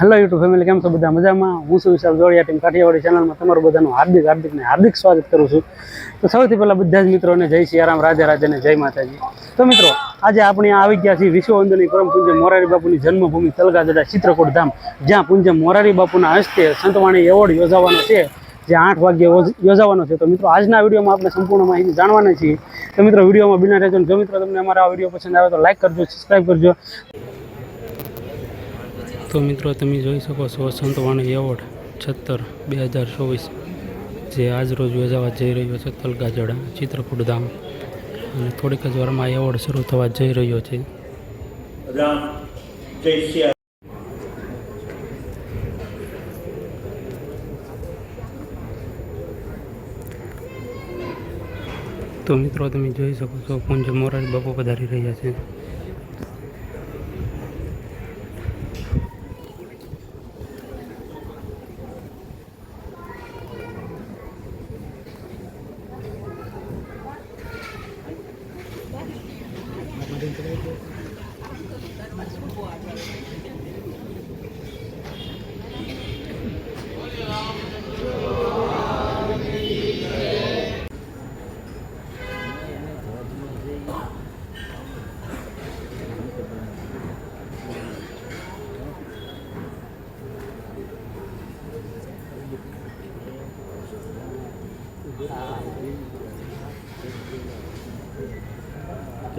Hello YouTube family કેમ છો બધા? મજામાં? હું છું વિશાલ જોડિયા ટીમ કાઠિયાવાડી ચેનલમાં તમારું બધાનું હાર્દિક હાર્દિક હાર્દિક સ્વાગત કરું છું. તો સૌથી પહેલાં બધા જ મિત્રોને જય સિયારામ રાજા રાજાને જય માતાજી. તો મિત્રો, આજે આપણે આવી ગયા છીએ વિશ્વવંદની પરમ પૂજ્ય મોરારી બાપુની જન્મભૂમિ તલગાજા ચિત્રકૂટ ધામ, જ્યાં પૂજ્ય મોરારી બાપુના હસ્તે સંતવાણી એવોર્ડ યોજાવાનો છે. જે આઠ વાગ્યે યોજાવાનો છે. તો મિત્રો, આજના વિડીયોમાં આપણે સંપૂર્ણ માહિતી જાણવાના છીએ. તો મિત્રો, વિડીયોમાં બિના રહેજો જો મિત્રો તમને અમારા આ વીડિયો પસંદ આવે તો લાઈક કરજો સબસ્ક્રાઈબ કરજો. તો મિત્રો તમે જોઈ શકો છો સંતવાણી એવોર્ડ છત્તર બે હજાર ચોવીસ જે આજ રોજ યોજાવા જઈ રહ્યો છે તલગાજડા ચિત્રકૂટ ધામ. અને થોડીક જ વારમાં એવોર્ડ શરૂ થવા જઈ રહ્યો છે. તો મિત્રો તમે જોઈ શકો છો કુંજ મોરારી બાપુ પધારી રહ્યા છે.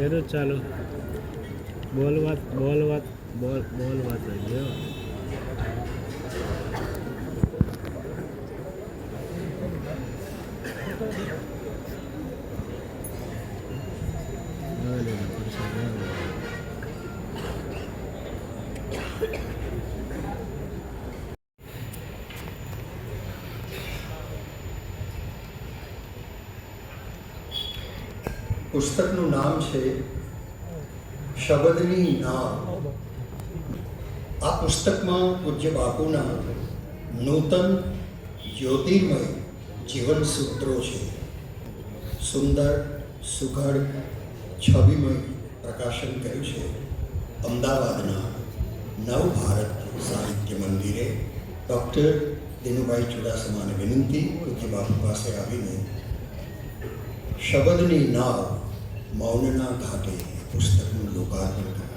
ચલો ચાલો. બોલ વાત બોલ વાત બોલ બોલ વાત પુસ્તકનું નામ છે શબદની ના આ પુસ્તકમાં પૂજ્ય બાપુના નૂતન જ્યોતિર્મય જીવન સૂત્રો છે. સુંદર, સુઘડ, છબીમય પ્રકાશન કર્યું છે. અમદાવાદના નવ ભારત સાહિત્ય મંદિરે ડૉક્ટર દિનુભાઈ ચુડાસમાને વિનંતી પૂજ્ય બાપુ પાસે આવીને શબદની નાવ મૌનના ઘાટે પુસ્તકનું લોકાર્પણ કર્યું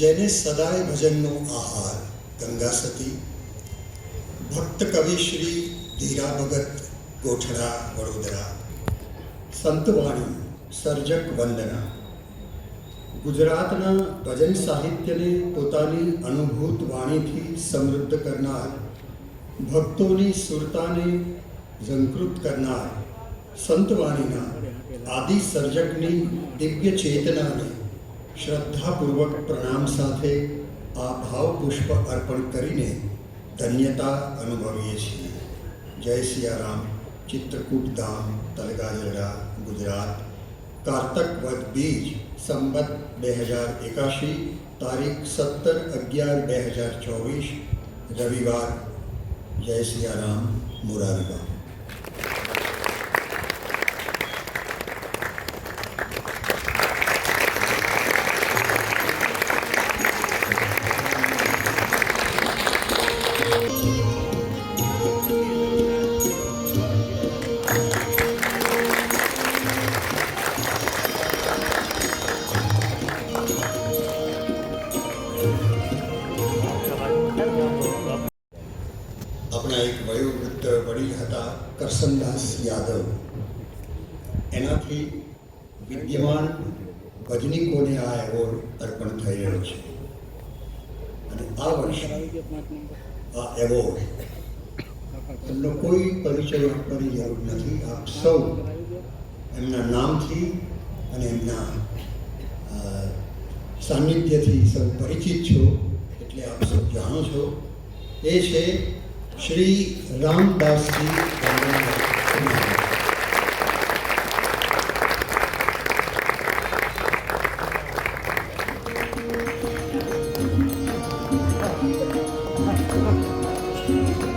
જેને સદાય ભજનનો આહાર ગંગા સતી, ભક્ત કવિ શ્રી ધીરા ભગત ગોઠડા, વડોદરા. સંતવાણી, સર્જક વંદના. ગુજરાતના ભજન સાહિત્યને પોતાની અનુભૂત વાણીથી સમૃદ્ધ કરનાર, ભક્તોની સુરતાને ઝંકૃત કરનાર, સંતવાણીના આદિ સર્જકની દિવ્ય ચેતનાને શ્રદ્ધાપૂર્વક પ્રણામ સાથે આ ભાવપુષ્પ અર્પણ કરીને ધન્યતા અનુભવીએ છીએ જય સિયારામ ચિત્રકૂટ ધામ તલગાજરડા ગુજરાત કારતક વદ બીજ સંબત બે હજાર એકાશી તારીખ સત્તર અગિયાર બે હજાર ચોવીસ રવિવાર જય સિયારામ મુરારી આ એવોર્ડ. એમનો કોઈ પરિચય આપવાની જરૂર નથી. આપ સૌ એમના નામથી અને એમના સાનિધ્યથી સૌ પરિચિત છો, એટલે આપ સૌ જાણો છો. એ છે શ્રી રામદાસજી 一个。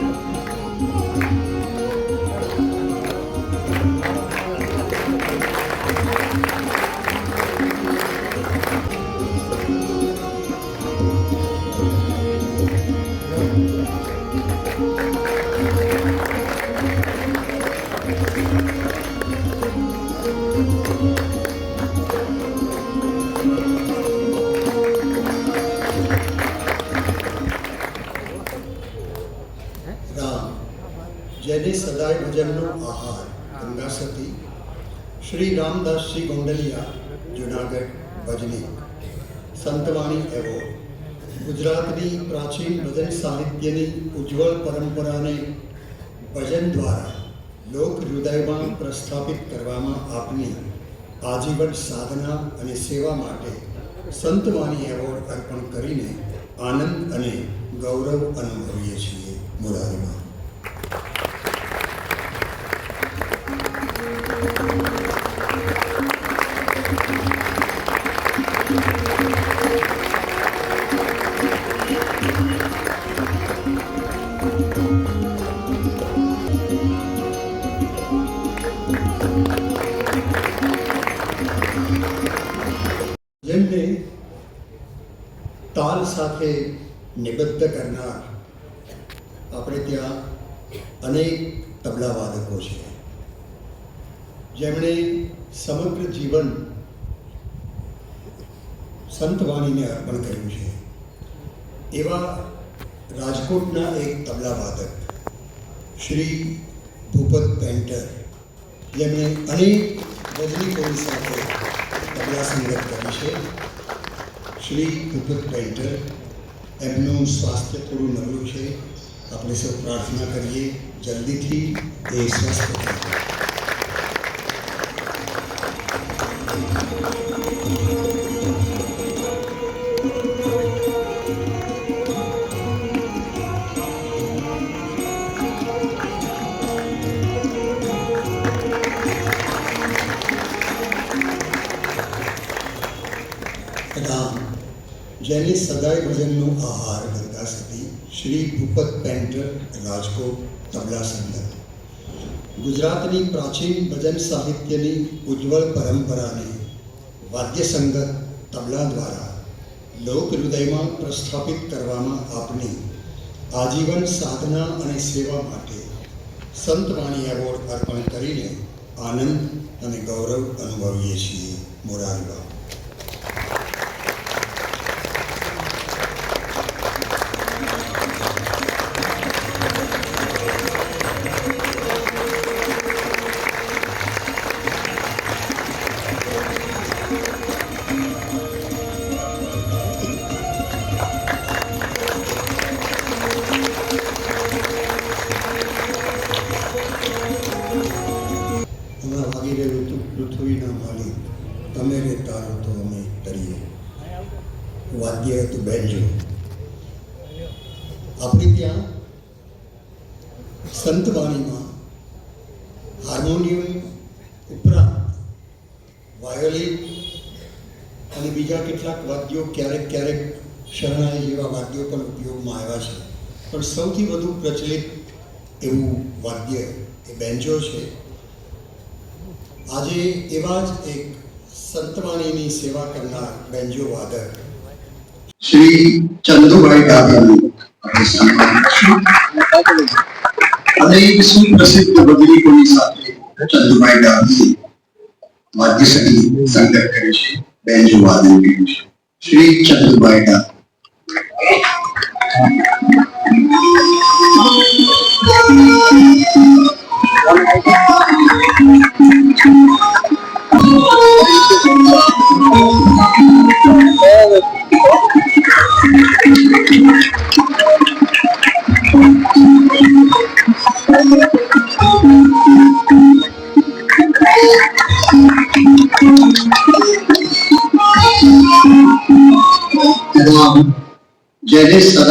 જેને સદાય ભજનનો આહાર ગંગા સતી, શ્રી રામદાસજી ગોંડલિયા, જુનાગઢ ભજની. સંતવાણી એવોર્ડ ગુજરાતની પ્રાચીન ભજન સાહિત્યની ઉજ્જવળ પરંપરાને ભજન દ્વારા લોક હૃદયમાં પ્રસ્થાપિત કરવામાં આપની આજીવન સાધના અને સેવા માટે સંતવાણી એવોર્ડ અર્પણ કરીને આનંદ અને ગૌરવ અનુભવીએ છીએ મુરારીમાં. કરનાર આપણે ત્યાં અનેક તબલા વાદકો છે. જેમણે સમગ્ર જીવન સંતવાણીને અર્પણ કર્યું છે. એવા રાજકોટના એક તબલા વાદક, શ્રી ભૂપત પેન્ટર, જેમણે અનેક રજનીકોની સાથે તબલા સંગત કરી છે. શ્રી ભૂપત પેન્ટર એમનું સ્વાસ્થ્ય થોડું નબળું છે. આપણે સૌ પ્રાર્થના કરીએ. જલ્દીથી એ સ્વસ્થ થાય શ્રી ભૂપત પેન્ટર, રાજકોટ, તબલા સંગત ગુજરાતની પ્રાચીન ભજન સાહિત્યની ઉજ્જવળ પરંપરાને વાદ્ય સંગત તબલા દ્વારા લોક હૃદયમાં પ્રસ્થાપિત કરવામાં આપની આજીવન સાધના અને સેવા માટે સંતવાણી એવોર્ડ અર્પણ કરીને આનંદ અને ગૌરવ અનુભવીએ છીએ મોરારીબાગ આપણે ત્યાં સંતવાણીમાં હાર્મોનિયમ ઉપરાંત વાયોલિન અને બીજા કેટલાક વાદ્યો ક્યારેક ક્યારેક શરણાઈ જેવા વાદ્યો પણ ઉપયોગમાં આવ્યા છે. પણ સૌથી વધુ પ્રચલિત એવું વાદ્ય એ બેન્જો છે. આજે એવા જ એક સંતવાણીની સેવા કરનાર બેન્જો વાદક. શ્રી ચંદુભાઈ ડાભીનું. અને એક સુપ્રસિદ્ધ બદરીકોની સાથે ચંદુભાઈ ડાભી વાદ્ય સંગીત સંગત કરે છે બેન્જો વાદન કર્યું છે. શ્રી ચંદુભાઈ ડાભી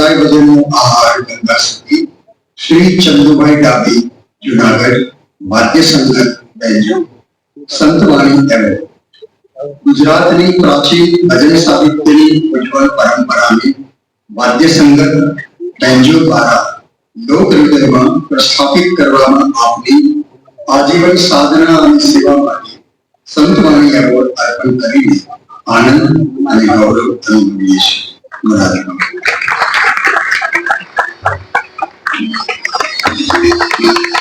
સદાય ભજનનો આહાર ગંગા સતી શ્રી ચંદુભાઈ ડાબી જુનાગઢ વાદ્ય સંગત બેન્જો સંતવાણી એવોર્ડ ગુજરાતની પ્રાચીન ભજન સાહિત્યની ઉજ્જવળ પરંપરાને વાદ્ય સંગત બેન્જો દ્વારા લોક હૃદયમાં પ્રસ્થાપિત કરવામાં આપની આજીવન સાધના અને સેવા માટે સંતવાણી એવોર્ડ અર્પણ કરીને આનંદ અને ગૌરવ અનુભવીએ છીએ મોરારી બાપુ.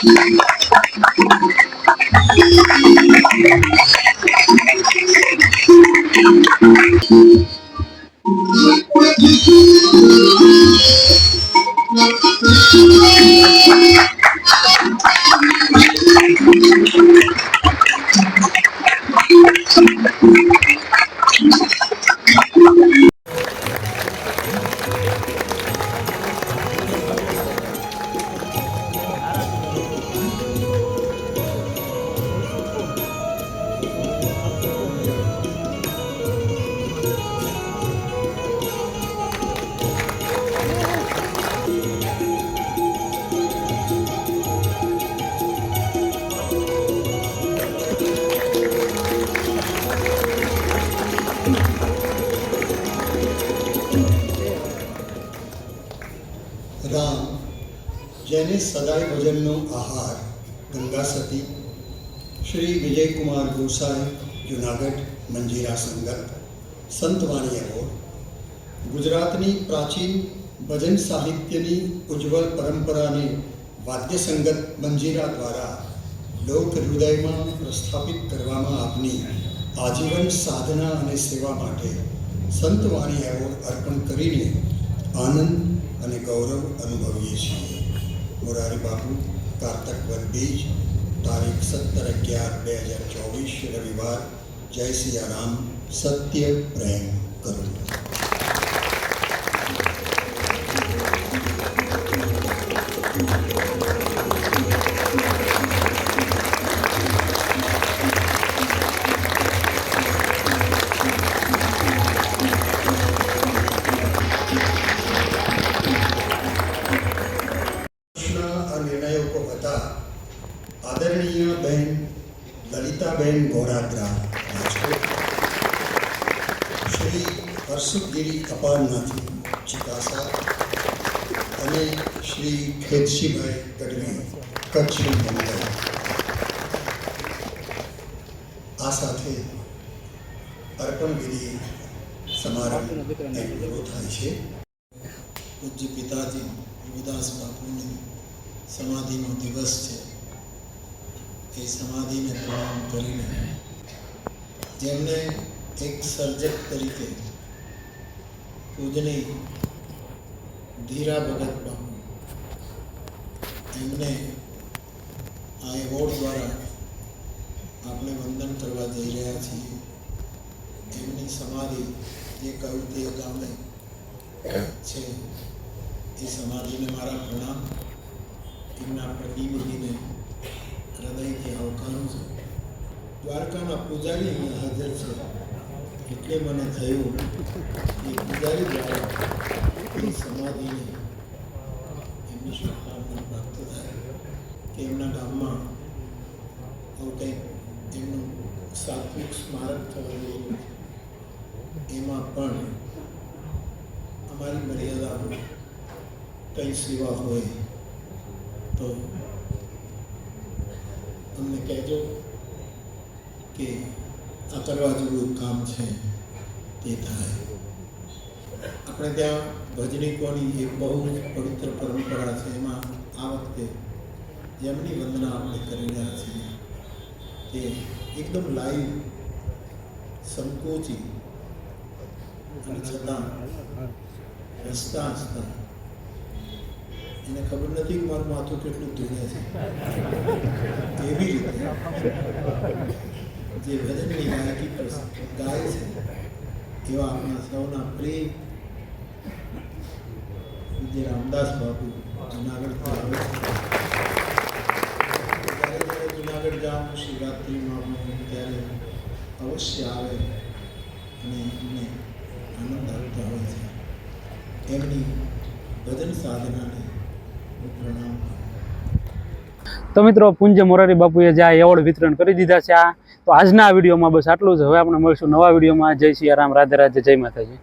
જેને સદાય ભજનનો આહાર, ગંગા સતી, શ્રી વિજયકુમાર ગોસાઈ, જુનાગઢ, મંજીરા સંગત સંતવાણી એવોર્ડ ગુજરાતની પ્રાચીન ભજન સાહિત્યની ઉજ્જવળ પરંપરાને વાદ્ય સંગત મંજીરા દ્વારા લોક હૃદયમાં પ્રસ્થાપિત કરવામાં આપની આજીવન સાધના અને સેવા માટે સંતવાણી એવોર્ડ અર્પણ કરીને આનંદ અને ગૌરવ અનુભવીએ છીએ. મોરારી બાપુ, કારતક વદ બીજ તારીખ સત્તર અગિયાર બે હજાર ચોવીસ, રવિવાર, જય સિયારામ, સત્ય પ્રેમ કરુણ ચિકાસા અને શ્રી ખેતશીભાઈ ગઢવી કચ્છ મુંબઈ આ સાથે અર્પણ વિધિ સમારંભ પૂરો થાય છે. પૂજ્ય પિતાજી, રવિદાસ બાપુની સમાધિનો દિવસ છે. એ સમાધિને પ્રણામ કરીને જેમને એક સર્જક તરીકે પૂજનીય ધીરા ભગત બાપુ એમને આ એવોર્ડ દ્વારા આપણે વંદન કરવા જઈ રહ્યા છીએ. એમની સમાધિ જે કવિ તે ગામે છે. એ સમાધિને મારા પ્રણામ. એમના પ્રતિનિધિને હૃદયથી આવકારું છું. દ્વારકાના પૂજારી અહીંયા હાજર છે. એટલે મને થયું કે પૂજારી દ્વારા એ સમાધિને એમની શુભકામના પ્રાપ્ત થાય કે એમના ગામમાં આવું કંઈક એમનું સાત્વિક સ્મારક થવા જોઈએ એમાં પણ અમારી મર્યાદામાં કંઈ સેવા હોય તો અમને કહેજો કે આ કરવા જેવું કામ છે તે થાય. આપણે ત્યાં ભજનીકોની એક બહુ જ પવિત્ર પરંપરા છે. એમાં આ વખતે જેમની વંદના આપણે કરી રહ્યા છીએ, તે એકદમ લાઈવ સંકોચી અને છતાં હસતા હસતા. એને ખબર નથી કે મારું માથું કેટલું ધૂળે છે. એવી રીતે જે ભજનની ગાયકી પર ગાય છે, એવા આપણા સૌના પ્રિય જે રામદાસ બાપુ જુનાગઢથી આવે છે. શિવરાત્રિમાં ત્યારે અવશ્ય આવે અને એમને આનંદ આપતા હોય છે. એમની ભજન સાધનાને હું પ્રણામ તો મિત્રો, પૂંજ્ય મોરારી બાપુએ જે આ એવોર્ડ વિતરણ કરી દીધા છે આ, તો આજના આ વિડીયોમાં બસ આટલું જ. હવે આપણે મળીશું નવા વિડીયોમાં. જય સિયારામ રાધે રાધે, જય માતાજી.